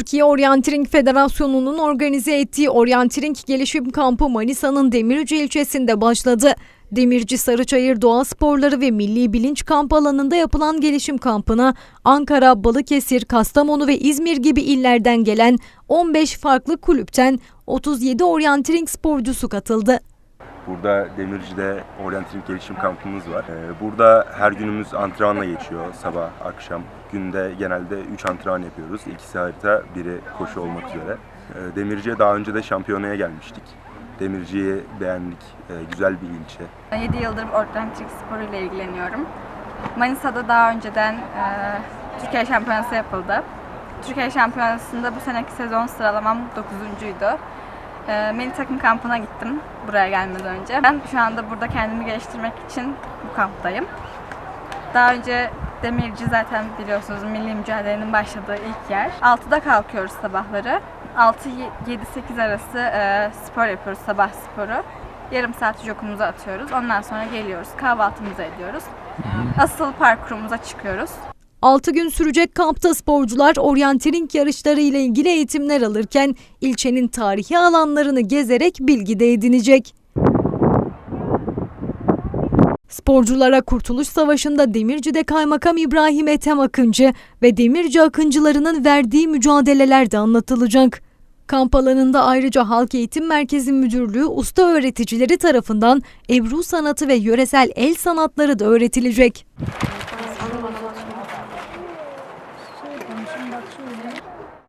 Türkiye Orienteering Federasyonu'nun organize ettiği Orienteering Gelişim Kampı Manisa'nın Demirci ilçesinde başladı. Demirci Sarıçayır Doğa Sporları ve Milli Bilinç Kamp alanında yapılan gelişim kampına Ankara, Balıkesir, Kastamonu ve İzmir gibi illerden gelen 15 farklı kulüpten 37 Orienteering sporcusu katıldı. Burada Demirci'de Orienteering gelişim kampımız var. Ee, Burada her günümüz antrenmanla geçiyor. Sabah, akşam. Günde genelde 3 antrenman yapıyoruz. İkisi harita, biri koşu olmak üzere. Ee, Demirci'ye daha önce de şampiyonaya gelmiştik. Demirci'yi beğendik. Ee, Güzel bir ilçe. 7 yıldır ortodontik sporu ile ilgileniyorum. Manisa'da daha önceden e, Türkiye Şampiyonası yapıldı. Türkiye Şampiyonası'nda bu seneki sezon sıralamam 9'uncuydu. E, milli takım kampına gittim buraya gelmeden önce. Ben şu anda burada kendimi geliştirmek için bu kamptayım. Daha önce Demirci zaten biliyorsunuz milli mücadelenin başladığı ilk yer. 6'da kalkıyoruz sabahları. 6-7-8 arası e, spor yapıyoruz, sabah sporu. Yarım saat jokumuzu atıyoruz. Ondan sonra geliyoruz, kahvaltımızı ediyoruz. Asıl parkurumuza çıkıyoruz. 6 gün sürecek kampta sporcular oryantering yarışları ile ilgili eğitimler alırken ilçenin tarihi alanlarını gezerek bilgi de edinecek. Sporculara Kurtuluş Savaşı'nda Demirci'de Kaymakam İbrahim Ethem Akıncı ve Demirci Akıncılarının verdiği mücadeleler de anlatılacak. Kamp alanında ayrıca Halk Eğitim Merkezi Müdürlüğü usta öğreticileri tarafından Ebru sanatı ve yöresel el sanatları da öğretilecek. Baksu है